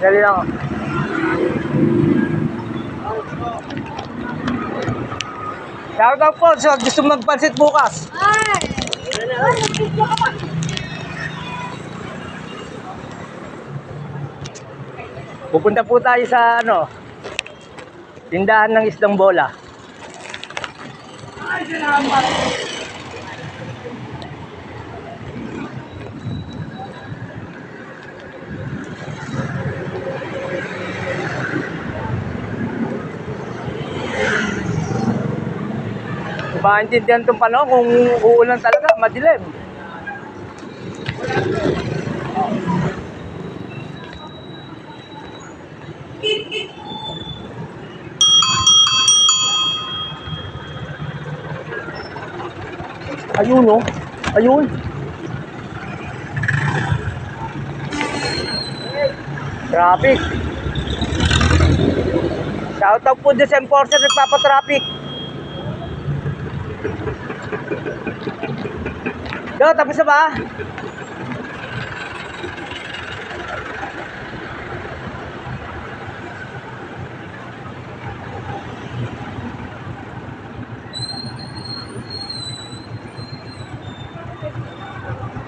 Dali lang. Shout out po sa gusto magpansit bukas. Ay! Pupunta po tayo sa ano, tindahan ng isdang bola. Maintindihan itong panahon kung uulan talaga, madilim. Ayun oh. Ayun. Traffic. Shout out po dyan sa enforcer nagpapatraffic. Yo, tapos na ba?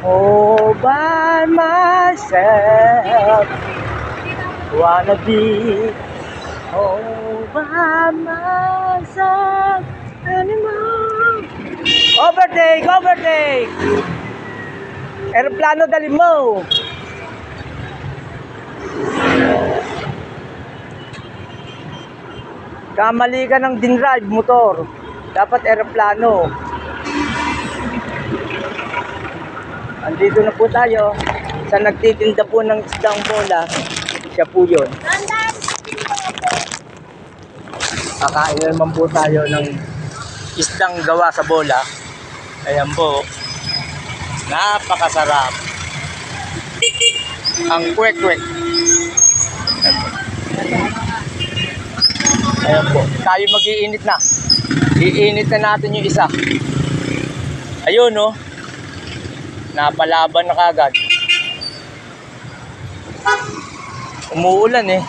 all by myself. Wanna be all by myself anymore. Overtake, overtake! Aeroplano dali mo. Kamali ka ng dinrive motor. Dapat aeroplano. Andito na po tayo sa nagtitinda po ng isdang bola. Siya po yun. Kakain na naman po tayo ng isdang gawa sa bola. Ayan po. Napakasarap. Ang kwek-kwek. Ayan po. Tayo mag-iinit na. Iinit na natin yung isa. Ayun, no? Napalaban na kagad. Umuulan eh.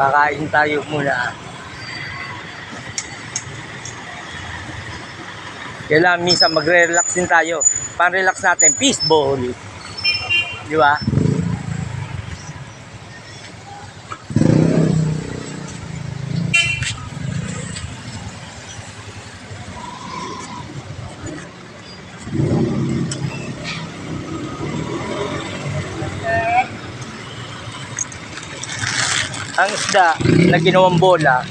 Kakain tayo muna. Kailangan minsan magre-relax din tayo. Pan-relax natin, peace ball. Di ba? Ang isda na ginawang bola.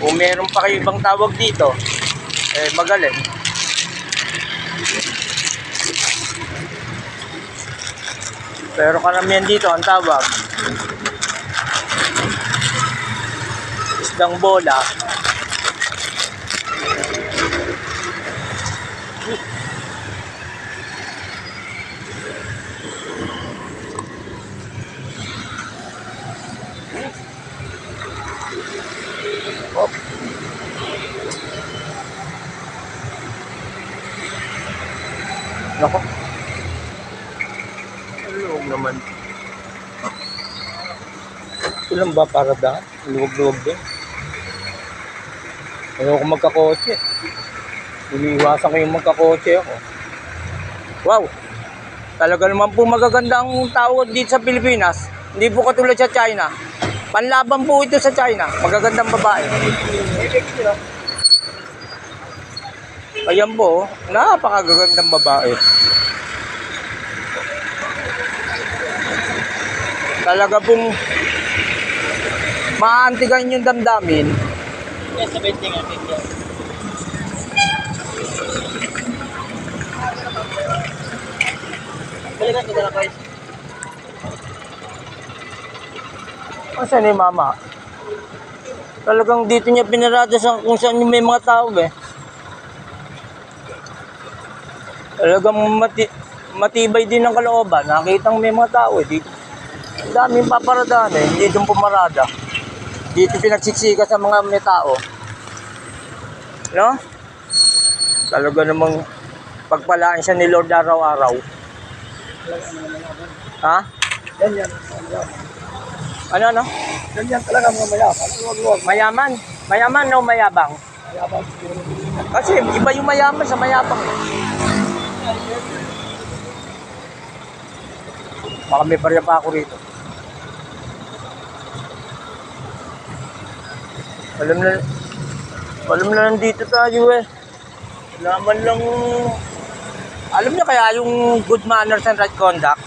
Kung meron pa kayo ibang tawag dito eh magaling. Pero karamihan dito ang tawag isdang bola Nako. Luwag naman. Ito lang ba para daan? Luwag-luwag din. Ayoko magkakotse. Iniiwasan ko yung magkakotse ako. Wow! Talaga naman po magaganda ang tawag dito sa Pilipinas. Hindi po katulad sa China. Panlaban po ito sa China. Magagandang babae. Ayan po, napakagagandang babae. Talaga pong maantigan yung damdamin. Yes, sa bending ang video. Balikan ko na lang guys. Asa ni mama? Talagang dito niya pinarada sa kung saan may mga tao eh. Talagang mati, matibay din ang kalooban. Nakita may mga tao eh dito. Ang daming paparadaan eh, hindi doon pumarada. Dito pinagsiksika sa mga may tao. No? Talaga namang pagpalaan siya ni Lord araw-araw. Ha? Ganyan. Ano, ano? Ganyan talaga mga mayaman. Huwag, huwag. Mayaman? Mayaman o mayabang? Mayaman siguro. Kasi iba yung mayaman sa mayabang. Baka may barya pa ako rito. Alam na, alam na nandito tayo eh. Laman lang, alam niya kaya yung good manners and right conduct?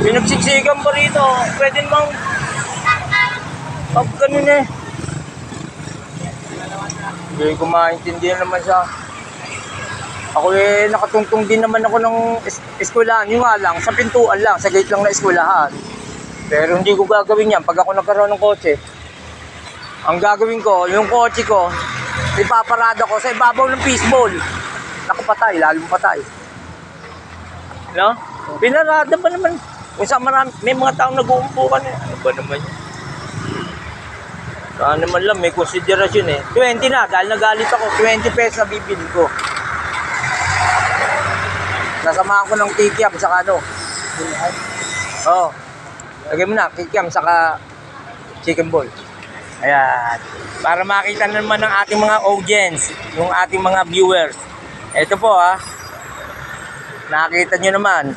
Pinagsiksikan pa rito. Pwede namang pag ganun eh. Hindi ko maintindihan naman siya. Ako eh, nakatungtong din naman ako ng es- eskwelahan. Yung nga lang, sa pintuan lang, sa gate lang na eskwelahan. Pero hindi ko gagawin yan pag ako nagkaroon ng kotse. Ang gagawin ko, yung kotse ko, ipaparada ko sa ibabaw ng fishball. Nakapatay, lalong patay. No? Pinarada pa naman. Kung saan marami, may mga taong nag-uumpukan eh. Ano ba naman yun? Saan naman lang, may konsiderasyon eh. 20 na, dahil nagalit ako, 20 pesos na bibili ko. Nasamahan ko ng kikiam saka ano. Oo. Oh, lagay mo na, kikiam saka chicken ball. Ayan. Para makita naman ng ating mga audience, yung ating mga viewers. Ito po ha. Nakita nyo naman.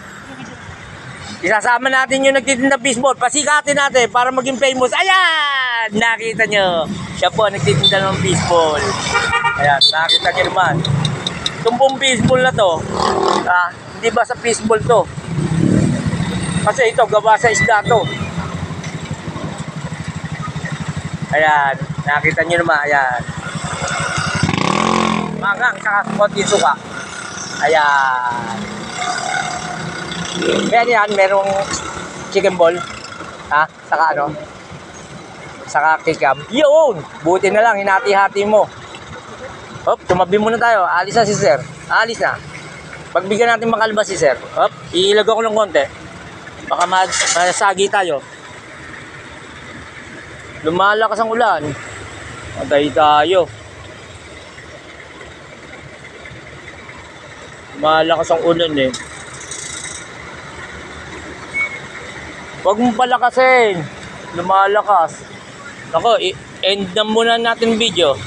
Isasama natin yung nagtitinda fishball. Pasikatin natin para maging famous. Ayan! Nakita nyo. Siya po nagtitinda ng fishball. Ayan, nakita nyo naman. Itong pong fishball na to, ah, hindi ba sa fishball to? Kasi ito, gawa sa isda to. Ayan, nakita nyo naman. Ayan. Mangang, saka konti suka. Ayan. Meron yan, merong chicken ball. Ha? Saka ano? Saka kikam. Yun! Buti na lang, hinati-hati mo. Hop, tumabi muna tayo. Alis na si sir. Alis na. Pagbigyan natin makalabas si sir. Hop, iilag ako ng konti. Baka masagi tayo. Lumalakas ang ulan. Matay tayo. Malakas ang ulan eh. Huwag mo palakasin. Lumalakas. Ako, end na muna natin video.